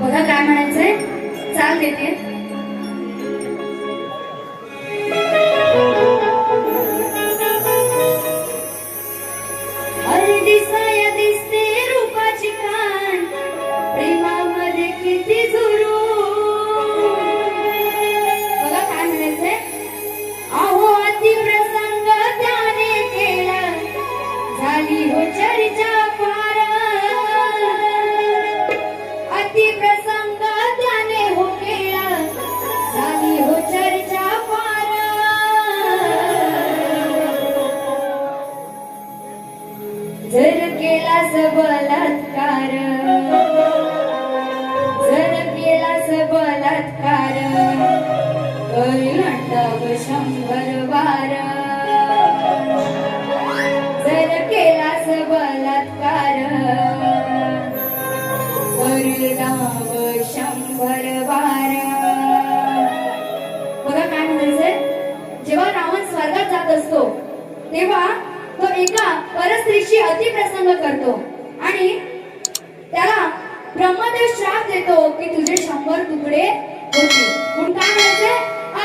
बघा काय म्हणायचंय. चाल देते. शंभर वार. जर केलास बलात्कार. परिणाम शंभर वार. बघा काय म्हणायचंय? जेव्हा रावण स्वर्गात जात असतो तेव्हा तो एका परस्त्रीशी अतिप्रसंग करतो आणि त्याला ब्रह्मदेव श्राप देतो की तुझे शंभर तुकडे होतील. म्हणून काय म्हणायचंय?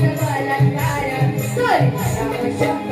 Thank you.